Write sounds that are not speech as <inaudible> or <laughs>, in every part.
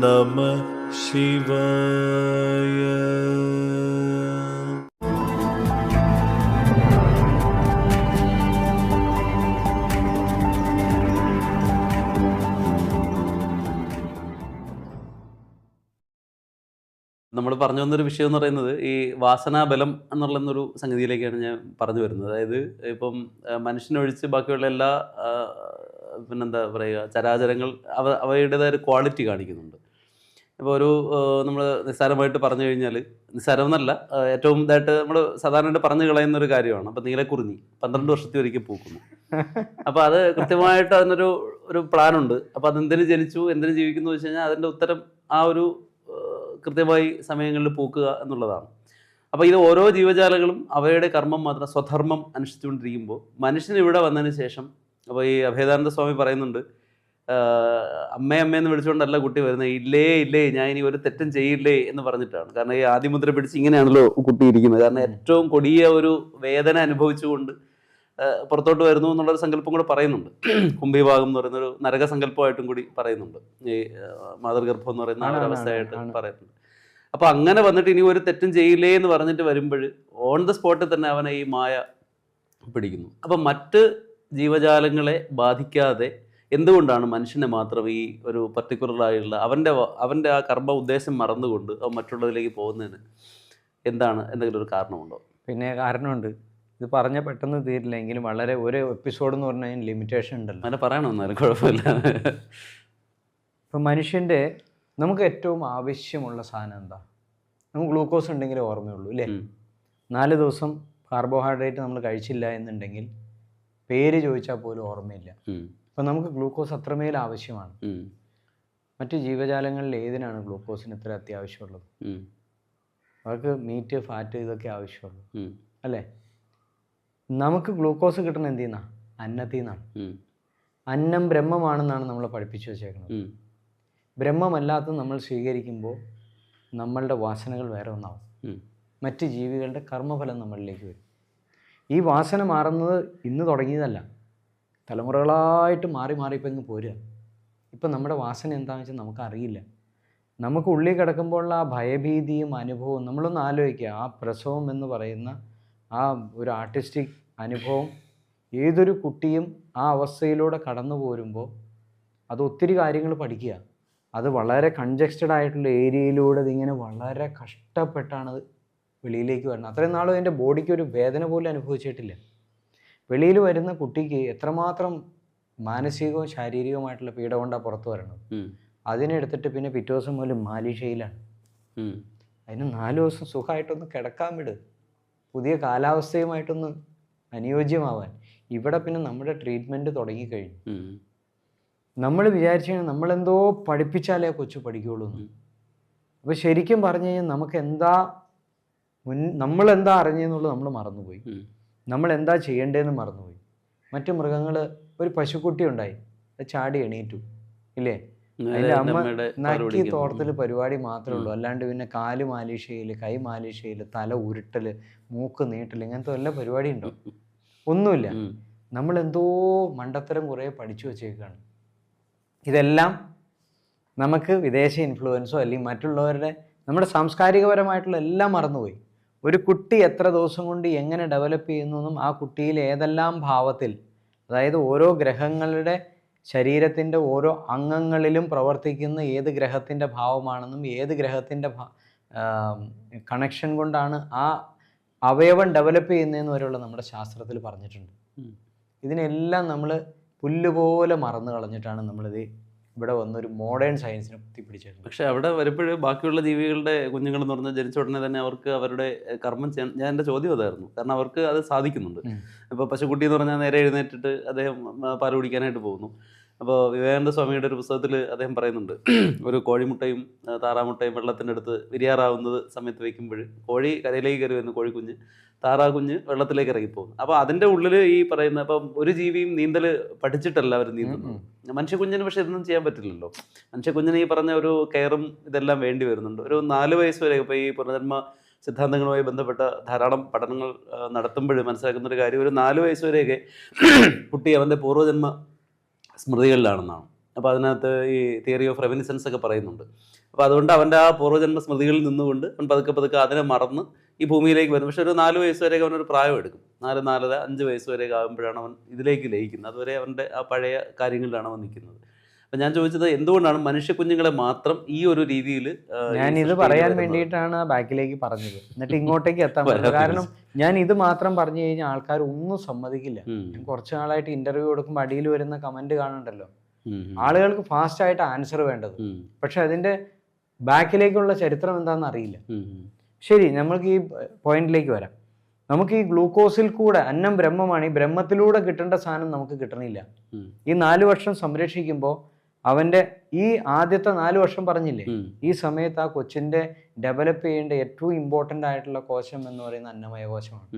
നമ ശിവായ നമ്മൾ പറഞ്ഞു വന്നൊരു വിഷയം എന്ന് പറയുന്നത് ഈ വാസനാബലം എന്നുള്ളൊരു സംഗതിയിലേക്കാണ് ഞാൻ പറഞ്ഞു വരുന്നത്. അതായത് ഇപ്പം മനുഷ്യനൊഴിച്ച് ബാക്കിയുള്ള എല്ലാ പിന്നെന്താ പറയുക ചരാചരങ്ങൾ അവ അവയുടേതായ ഒരു ക്വാളിറ്റി കാണിക്കുന്നുണ്ട്. ഇപ്പോൾ ഒരു നമ്മൾ നിസ്സാരമായിട്ട് പറഞ്ഞു കഴിഞ്ഞാൽ നിസ്സാരം എന്നല്ല ഏറ്റവും ഇതായിട്ട് നമ്മൾ സാധാരണയായിട്ട് പറഞ്ഞു കളയുന്ന ഒരു കാര്യമാണ്. അപ്പം നീലക്കുറിഞ്ഞി പന്ത്രണ്ട് വർഷത്തിൽ ഒരിക്കൽ പൂക്കുന്നു. അപ്പോൾ അത് കൃത്യമായിട്ട് അതിനൊരു ഒരു പ്ലാനുണ്ട്. അപ്പോൾ അതെന്തിനു ജനിച്ചു എന്തിനു ജീവിക്കുന്നു വെച്ച് കഴിഞ്ഞാൽ അതിന്റെ ഉത്തരം ആ ഒരു കൃത്യമായി സമയങ്ങളിൽ പൂക്കുക എന്നുള്ളതാണ്. അപ്പോൾ ഇത് ഓരോ ജീവജാലങ്ങളും അവയുടെ കർമ്മം മാത്രം സ്വധർമ്മം അനുഷ്ഠിച്ചുകൊണ്ടിരിക്കുമ്പോൾ മനുഷ്യൻ ഇവിടെ വന്നതിന് ശേഷം അപ്പോൾ ഈ അഭേദാനന്ദ സ്വാമി പറയുന്നുണ്ട് അമ്മേ അമ്മേ എന്ന് വിളിച്ചുകൊണ്ടല്ല കുട്ടി വരുന്നത്. ഇല്ലേ ഇല്ലേ ഞാൻ ഇനി ഒരു തെറ്റും ചെയ്യില്ലേ എന്ന് പറഞ്ഞിട്ടാണ്. കാരണം ഈ ആദ്യമുദ്ര പിടിച്ച് ഇങ്ങനെയാണല്ലോ കുട്ടി ഇരിക്കുന്നത്. കാരണം ഏറ്റവും കൊടിയ ഒരു വേദന അനുഭവിച്ചുകൊണ്ട് പുറത്തോട്ട് വരുന്നു എന്നുള്ളൊരു സങ്കല്പം കൂടെ പറയുന്നുണ്ട്. കുംഭിഭാഗം എന്ന് പറയുന്ന ഒരു നരക സങ്കല്പമായിട്ടും കൂടി പറയുന്നുണ്ട്. ഈ മാതൃഗർഭം എന്ന് പറയുന്ന ഒരു അവസ്ഥയായിട്ട് പറയുന്നുണ്ട്. അപ്പൊ അങ്ങനെ വന്നിട്ട് ഇനി ഒരു തെറ്റും ചെയ്യില്ലേ എന്ന് പറഞ്ഞിട്ട് വരുമ്പോൾ ഓൺ ദ സ്പോട്ടിൽ തന്നെ അവനെ ഈ മായ പിടിക്കുന്നു. അപ്പം മറ്റ് ജീവജാലങ്ങളെ ബാധിക്കാതെ എന്തുകൊണ്ടാണ് മനുഷ്യനെ മാത്രം ഈ ഒരു പർട്ടിക്കുലറായുള്ള അവന്റെ അവന്റെ ആ കർമ്മ ഉദ്ദേശം മറന്നുകൊണ്ട് അവൻ മറ്റുള്ളതിലേക്ക് പോകുന്നതിന് എന്താണ് എന്തെങ്കിലും ഒരു കാരണമുണ്ടോ? പിന്നെ കാരണമുണ്ട്. ഇത് പറഞ്ഞ പെട്ടെന്ന് തീരില്ലെങ്കിലും വളരെ ഒരു എപ്പിസോഡ് എന്ന് പറഞ്ഞാൽ ലിമിറ്റേഷൻ ഉണ്ടല്ലോ. അങ്ങനെ പറയണമെന്നാലും കുഴപ്പമില്ല. ഇപ്പം മനുഷ്യന്റെ നമുക്ക് ഏറ്റവും ആവശ്യമുള്ള സാധനം എന്താ? നമുക്ക് ഗ്ലൂക്കോസ് ഉണ്ടെങ്കിലേ ഓർമ്മയുള്ളൂ അല്ലേ നാല് ദിവസം കാർബോഹൈഡ്രേറ്റ് നമ്മൾ കഴിച്ചില്ല എന്നുണ്ടെങ്കിൽ പേര് ചോദിച്ചാൽ പോലും ഓർമ്മയില്ല. അപ്പൊ നമുക്ക് ഗ്ലൂക്കോസ് അത്രമേൽ ആവശ്യമാണ്. മറ്റു ജീവജാലങ്ങളിൽ ഏതിനാണ് ഗ്ലൂക്കോസിന് ഇത്ര അത്യാവശ്യമുള്ളത്? അവർക്ക് മീറ്റ് ഫാറ്റ് ഇതൊക്കെ ആവശ്യമുള്ളൂ. അല്ലെ? നമുക്ക് ഗ്ലൂക്കോസ് കിട്ടുന്ന എന്തിൽ നിന്നാണ് അന്നത്തിൽ നിന്നാണ്. അന്നം ബ്രഹ്മമാണെന്നാണ് നമ്മളെ പഠിപ്പിച്ചു വെച്ചേക്കുന്നത്. ബ്രഹ്മമല്ലാത്ത നമ്മൾ സ്വീകരിക്കുമ്പോൾ നമ്മളുടെ വാസനകൾ വേറെ ഒന്നാവും. മറ്റ് ജീവികളുടെ കർമ്മഫലം നമ്മളിലേക്ക് വരും. ഈ വാസന മാറുന്നത് ഇന്ന് തുടങ്ങിയതല്ല. തലമുറകളായിട്ട് മാറി മാറി ഇപ്പം ഇങ്ങ് പോരുക. ഇപ്പം നമ്മുടെ വാസന എന്താണെന്ന് വെച്ചാൽ നമുക്കറിയില്ല. നമുക്ക് ഉള്ളിൽ കിടക്കുമ്പോഴുള്ള ആ ഭയഭീതിയും അനുഭവവും നമ്മളൊന്ന് ആലോചിക്കുക. ആ പ്രസവം എന്ന് പറയുന്ന ആ ഒരു ആർട്ടിസ്റ്റിക് അനുഭവം ഏതൊരു കുട്ടിയും ആ അവസ്ഥയിലൂടെ കടന്നു പോരുമ്പോൾ അത് ഒത്തിരി കാര്യങ്ങൾ പഠിക്കുക. അത് വളരെ കൺജസ്റ്റഡ് ആയിട്ടുള്ള ഏരിയയിലൂടെ ഇതിങ്ങനെ വളരെ കഷ്ടപ്പെട്ടാണ് വെളിയിലേക്ക് വരണം. അത്രയും നാളും എന്റെ ബോഡിക്ക് ഒരു വേദന പോലും അനുഭവിച്ചിട്ടില്ല. വെളിയിൽ വരുന്ന കുട്ടിക്ക് എത്രമാത്രം മാനസികവും ശാരീരികവുമായിട്ടുള്ള പീഡ കൊണ്ടാണ് പുറത്ത് വരണത്? അതിനെടുത്തിട്ട് പിന്നെ പിറ്റേ ദിവസം മുതൽ മാലിഷയിലാണ്. അതിന് നാല് ദിവസം സുഖമായിട്ടൊന്ന് കിടക്കാൻ വിട്. പുതിയ കാലാവസ്ഥയുമായിട്ടൊന്ന് അനുയോജ്യമാവാൻ. ഇവിടെ പിന്നെ നമ്മുടെ ട്രീറ്റ്മെന്റ് തുടങ്ങിക്കഴിഞ്ഞു. കഴിഞ്ഞു നമ്മൾ വിചാരിച്ചു കഴിഞ്ഞാൽ നമ്മളെന്തോ പഠിപ്പിച്ചാലേ കൊച്ചു പഠിക്കുകയുള്ളൂ. അപ്പോൾ ശരിക്കും പറഞ്ഞു കഴിഞ്ഞാൽ നമുക്ക് എന്താ മുൻ നമ്മൾ എന്താ അറിഞ്ഞെന്നുള്ളത് നമ്മൾ മറന്നുപോയി. നമ്മൾ എന്താ ചെയ്യേണ്ടതെന്ന് മറന്നുപോയി. മറ്റു മൃഗങ്ങൾ ഒരു പശുക്കുട്ടി ഉണ്ടായി. അത് ചാടി എണീറ്റു. ഇല്ലേ? അതിന്റെ അമ്മ നക്കി തോർത്തൽ പരിപാടി മാത്രമേ ഉള്ളൂ. അല്ലാണ്ട് പിന്നെ കാൽ മാലിഷയിൽ കൈ മാലിഷയിൽ തല ഉരുട്ടൽ മൂക്ക് നീട്ടൽ ഇങ്ങനത്തെ വല്ല പരിപാടി ഉണ്ടോ ഒന്നുമില്ല. നമ്മൾ എന്തോ മണ്ടത്തരം കുറേ പഠിച്ചു വച്ചേക്കാണ്. ഇതെല്ലാം നമുക്ക് വിദേശ ഇൻഫ്ലുവൻസോ അല്ലെങ്കിൽ മറ്റുള്ളവരുടെ നമ്മുടെ സാംസ്കാരികപരമായിട്ടുള്ള എല്ലാം മറന്നുപോയി. ഒരു കുട്ടി എത്ര ദിവസം കൊണ്ട് എങ്ങനെ ഡെവലപ്പ് ചെയ്യുന്നു എന്നും ആ കുട്ടിയിൽ ഏതെല്ലാം ഭാവത്തിൽ അതായത് ഓരോ ഗ്രഹങ്ങളുടെ ശരീരത്തിന്റെ ഓരോ അംഗങ്ങളിലും പ്രവർത്തിക്കുന്ന ഏത് ഗ്രഹത്തിന്റെ ഭാവമാണെന്നും ഏത് ഗ്രഹത്തിന്റെ കണക്ഷൻ കൊണ്ടാണ് ആ അവയവം ഡെവലപ്പ് ചെയ്യുന്നതെന്ന് വരെയുള്ള നമ്മുടെ ശാസ്ത്രത്തിൽ പറഞ്ഞിട്ടുണ്ട്. ഇതിനെല്ലാം നമ്മൾ പുല്ലുപോലെ മറന്നു കളഞ്ഞിട്ടാണ് നമ്മളിത് ഇവിടെ വന്നൊരു മോഡേൺ സയൻസിനെ കുത്തിപ്പിടിച്ചായിരുന്നു പക്ഷെ അവിടെ വരുമ്പോഴും ബാക്കിയുള്ള ജീവികളുടെ കുഞ്ഞുങ്ങൾ എന്ന് പറഞ്ഞാൽ ജനിച്ച ഉടനെ തന്നെ അവർക്ക് അവരുടെ കർമ്മം ചെയ്യാൻ ഞാൻ എന്റെ ചോദ്യം അതായിരുന്നു. കാരണം അവർക്ക് അത് സാധിക്കുന്നുണ്ട്. ഇപ്പോൾ പശുക്കുട്ടി എന്ന് പറഞ്ഞാൽ നേരെ എഴുന്നേറ്റിട്ട് അദ്ദേഹം പാൽ കുടിക്കാനായിട്ട് പോകുന്നു. അപ്പോൾ വിവേകാനന്ദ സ്വാമിയുടെ ഒരു പുസ്തകത്തിൽ അദ്ദേഹം പറയുന്നുണ്ട് ഒരു കോഴിമുട്ടയും താറാമുട്ടയും വെള്ളത്തിന്റെ അടുത്ത് വിരിയാറാവുന്നത് സമയത്ത് വയ്ക്കുമ്പോൾ കോഴി കരയിലേക്ക് കയറി വരുന്നു കോഴിക്കുഞ്ഞ്. താറാ കുഞ്ഞ് വെള്ളത്തിലേക്ക് ഇറങ്ങിപ്പോകുന്നു. അപ്പോൾ അതിന്റെ ഉള്ളിൽ ഈ പറയുന്ന അപ്പം ഒരു ജീവിയും നീന്തൽ പഠിച്ചിട്ടല്ല അവർ നീന്തുന്നത്. മനുഷ്യക്കുഞ്ഞിന് പക്ഷേ ഇതൊന്നും ചെയ്യാൻ പറ്റില്ലല്ലോ. മനുഷ്യക്കുഞ്ഞിന് ഈ പറഞ്ഞ ഒരു കെയറും ഇതെല്ലാം വേണ്ടി വരുന്നുണ്ട്. ഒരു നാല് വയസ്സ് വരെ ഇപ്പോൾ ഈ പുനർജന്മ സിദ്ധാന്തങ്ങളുമായി ബന്ധപ്പെട്ട ധാരാളം പഠനങ്ങൾ നടത്തുമ്പോൾ മനസ്സിലാക്കുന്ന ഒരു കാര്യം ഒരു നാല് വയസ്സ് വരെയൊക്കെ കുട്ടി അവന്റെ പൂർവജന്മ സ്മൃതികളിലാണെന്നാണ്. അപ്പോൾ അതിനകത്ത് ഈ തിയറി ഓഫ് റെവനിസൻസ് ഒക്കെ പറയുന്നുണ്ട്. അപ്പോൾ അതുകൊണ്ട് അവന്റെ ആ പൂർവജന്മ സ്മൃതികളിൽ നിന്നുകൊണ്ട് അവൻ പതുക്കെ പതുക്കെ അതിനെ മറന്ന് ഈ ഭൂമിയിലേക്ക് വരും പക്ഷേ ഒരു നാല് വയസ്സ് വരെയൊക്കെ അവനൊരു പ്രായം എടുക്കും. നാല് നാലര അഞ്ച് വയസ്സ് വരെയൊക്കെ ആകുമ്പോഴാണ് അവൻ ഇതിലേക്ക് ലയിക്കുന്നത്. അതുവരെ അവന്റെ ആ പഴയ കാര്യങ്ങളിലാണ് അവൻ നിൽക്കുന്നത്. അപ്പം ഞാൻ ചോദിച്ചത് എന്തുകൊണ്ടാണ് മനുഷ്യ കുഞ്ഞുങ്ങളെ മാത്രം ഈ ഒരു രീതിയിൽ ഞാൻ ഇത് പറയാൻ വേണ്ടിയിട്ടാണ് ബാക്കിലേക്ക് പറഞ്ഞത്. എന്നിട്ട് ഇങ്ങോട്ടേക്ക് എത്താൻ പറ്റും കാരണം ഞാൻ ഇത് മാത്രം പറഞ്ഞു കഴിഞ്ഞാൽ ആൾക്കാർ ഒന്നും സമ്മതിക്കില്ല. ഞാൻ കുറച്ച് നാളായിട്ട് ഇന്റർവ്യൂ കൊടുക്കുമ്പോൾ അടിയിൽ വരുന്ന കമന്റ് കാണണ്ടല്ലോ ആളുകൾക്ക് ഫാസ്റ്റ് ആയിട്ട് ആൻസർ വേണ്ടത്. പക്ഷെ അതിന്റെ ബാക്കിലേക്കുള്ള ചരിത്രം എന്താണെന്ന് അറിയില്ല. ശരി നമ്മൾക്ക് ഈ പോയിന്റിലേക്ക് വരാം. നമുക്ക് ഈ ഗ്ലൂക്കോസിൽ കൂടെ അന്നം ബ്രഹ്മമാണ്. ഈ ബ്രഹ്മത്തിലൂടെ കിട്ടേണ്ട സാധനം നമുക്ക് കിട്ടണില്ല. ഈ നാല് വർഷം സംരക്ഷിക്കുമ്പോൾ അവന്റെ ഈ ആദ്യത്തെ നാല് വർഷം പറഞ്ഞില്ലേ? ഈ സമയത്ത് ആ കൊച്ചിന്റെ ഡെവലപ്പ് ചെയ്യേണ്ട ഏറ്റവും ഇമ്പോർട്ടന്റ് ആയിട്ടുള്ള കോശം എന്ന് പറയുന്ന അന്നമയ കോശമാണ്.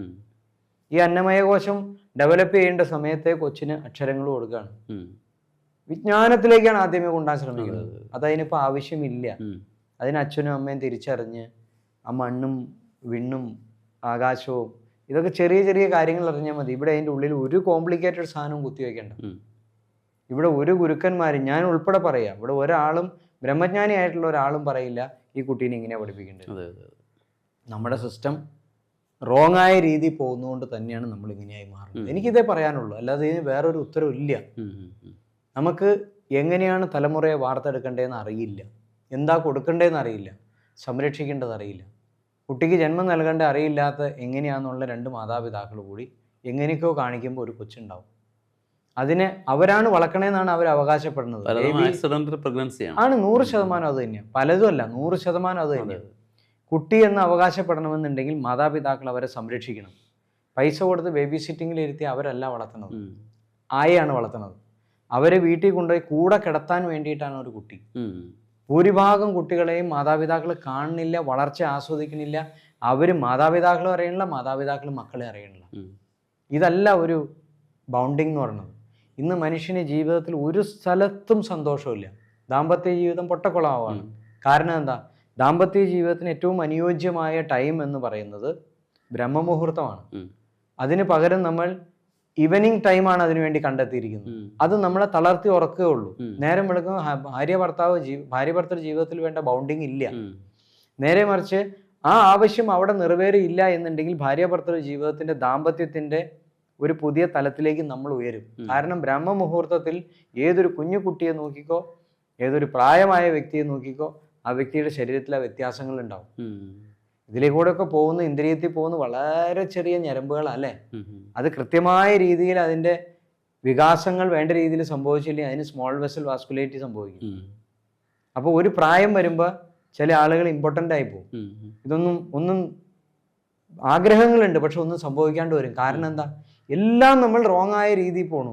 ഈ അന്നമയ കോശം ഡെവലപ്പ് ചെയ്യേണ്ട സമയത്തെ കൊച്ചിന് അക്ഷരങ്ങൾ കൊടുക്കുകയാണ്. വിജ്ഞാനത്തിലേക്കാണ് ആദ്യമേ കൊണ്ടുപോകാൻ ശ്രമിക്കുന്നത്. അതതിനിപ്പോൾ ആവശ്യമില്ല. അതിന് അച്ഛനും അമ്മയും തിരിച്ചറിഞ്ഞ് ആ മണ്ണും വിണ്ണും ആകാശവും ഇതൊക്കെ ചെറിയ ചെറിയ കാര്യങ്ങൾ അറിഞ്ഞാൽ മതി. ഇവിടെ അതിന്റെ ഉള്ളിൽ ഒരു കോംപ്ലിക്കേറ്റഡ് സാധനവും കുത്തിവെക്കേണ്ട. ഇവിടെ ഒരു ഗുരുക്കന്മാരും ഞാൻ ഉൾപ്പെടെ പറയാം. ഇവിടെ ഒരാളും ബ്രഹ്മജ്ഞാനി ആയിട്ടുള്ള ഒരാളും പറയില്ല ഈ കുട്ടീനെ ഇങ്ങനെ പഠിപ്പിക്കേണ്ടത്. നമ്മുടെ സിസ്റ്റം റോങ് ആയ രീതിയിൽ പോകുന്നതുകൊണ്ട് തന്നെയാണ് നമ്മൾ ഇങ്ങനെയായി മാറുന്നത്. എനിക്കിതേ പറയാനുള്ളൂ. അല്ലാതെ ഇതിന് വേറൊരു ഉത്തരവില്ല നമുക്ക് എങ്ങനെയാണ് തലമുറയെ വാർത്തെടുക്കേണ്ടതെന്ന് അറിയില്ല. എന്താ കൊടുക്കേണ്ടതെന്ന് അറിയില്ല. സംരക്ഷിക്കേണ്ടത് അറിയില്ല. കുട്ടിക്ക് ജന്മം നൽകേണ്ട അറിയില്ലാത്ത എങ്ങനെയാണെന്നുള്ള രണ്ട് മാതാപിതാക്കൾ കൂടി എങ്ങനെയൊക്കെയോ കാണിക്കുമ്പോൾ ഒരു കൊച്ചുണ്ടാവും. അതിനെ അവരാണ് വളക്കണേന്നാണ് അവർ അവകാശപ്പെടുന്നത്. ആണ് നൂറ് ശതമാനം അത് തന്നെയാണ്. പലതും അല്ല നൂറ് ശതമാനം അത് തന്നെയാണ്. കുട്ടി എന്ന് അവകാശപ്പെടണമെന്നുണ്ടെങ്കിൽ മാതാപിതാക്കൾ അവരെ സംരക്ഷിക്കണം. പൈസ കൊടുത്ത് ബേബി സിറ്റിങ്ങിൽ ഇരുത്തി അവരല്ല വളർത്തുന്നത്. ആയാണ് വളർത്തുന്നത്. അവരെ വീട്ടിൽ കൊണ്ടുപോയി കൂടെ കിടത്താൻ വേണ്ടിയിട്ടാണ് ഒരു കുട്ടി. ഭൂരിഭാഗം കുട്ടികളെയും മാതാപിതാക്കൾ കാണുന്നില്ല വളർച്ച ആസ്വദിക്കുന്നില്ല. അവർ മാതാപിതാക്കളും അറിയണില്ല മാതാപിതാക്കളും മക്കളെ അറിയണില്ല. ഇതല്ല ഒരു ബൗണ്ടിങ് എന്ന് പറയുന്നത്. ഇന്ന് മനുഷ്യന് ജീവിതത്തിൽ ഒരു സ്ഥലത്തും സന്തോഷമില്ല. ദാമ്പത്യ ജീവിതം പൊട്ടക്കുളമാവാണ് കാരണം എന്താ? ദാമ്പത്യ ജീവിതത്തിന് ഏറ്റവും അനുയോജ്യമായ ടൈം എന്ന് പറയുന്നത് ബ്രഹ്മമുഹൂർത്തമാണ്. അതിന് പകരം നമ്മൾ ഈവനിങ് ടൈമാണ് അതിനു വേണ്ടി കണ്ടെത്തിയിരിക്കുന്നത്. അത് നമ്മളെ തളർത്തി ഉറക്കേ ഉള്ളൂ. നേരം വെളുക്കുമ്പോൾ ഭാര്യ ഭർത്താവ് ഭാര്യ ഭർത്തൃ ജീവിതത്തിൽ വേണ്ട ബൗണ്ടിങ് ഇല്ല. നേരെ മറിച്ച് ആ ആവശ്യം അവിടെ നിറവേറിയില്ല എന്നുണ്ടെങ്കിൽ ഭാര്യ ഭർത്തൃ ജീവിതത്തിന്റെ ദാമ്പത്യത്തിന്റെ ഒരു പുതിയ തലത്തിലേക്ക് നമ്മൾ ഉയരും. കാരണം ബ്രഹ്മമുഹൂർത്തത്തിൽ ഏതൊരു കുഞ്ഞു കുട്ടിയെ നോക്കിക്കോ ഏതൊരു പ്രായമായ വ്യക്തിയെ നോക്കിക്കോ ആ വ്യക്തിയുടെ ശരീരത്തിലെ വ്യത്യാസങ്ങൾ ഉണ്ടാവും. ഇതിലേക്കൂടെയൊക്കെ പോകുന്ന ഇന്ദ്രിയത്തിൽ പോകുന്ന വളരെ ചെറിയ ഞരമ്പുകളല്ലേ അത് കൃത്യമായ രീതിയിൽ അതിന്റെ വികാസങ്ങൾ വേണ്ട രീതിയിൽ സംഭവിച്ചില്ലെങ്കിൽ അതിന് സ്മോൾ വെസൽ വാസ്കുലേറ്റി സംഭവിക്കും. അപ്പോൾ ഒരു പ്രായം വരുമ്പോൾ ചില ആളുകൾ ഇമ്പോർട്ടന്റ് ആയി പോകും. ഇതൊന്നും ഒന്നും ആഗ്രഹങ്ങളുണ്ട് പക്ഷെ ഒന്നും സംഭവിക്കാണ്ട് വരും. കാരണം എന്താ? എല്ലാം നമ്മൾ റോങ് ആയ രീതിയിൽ പോണു.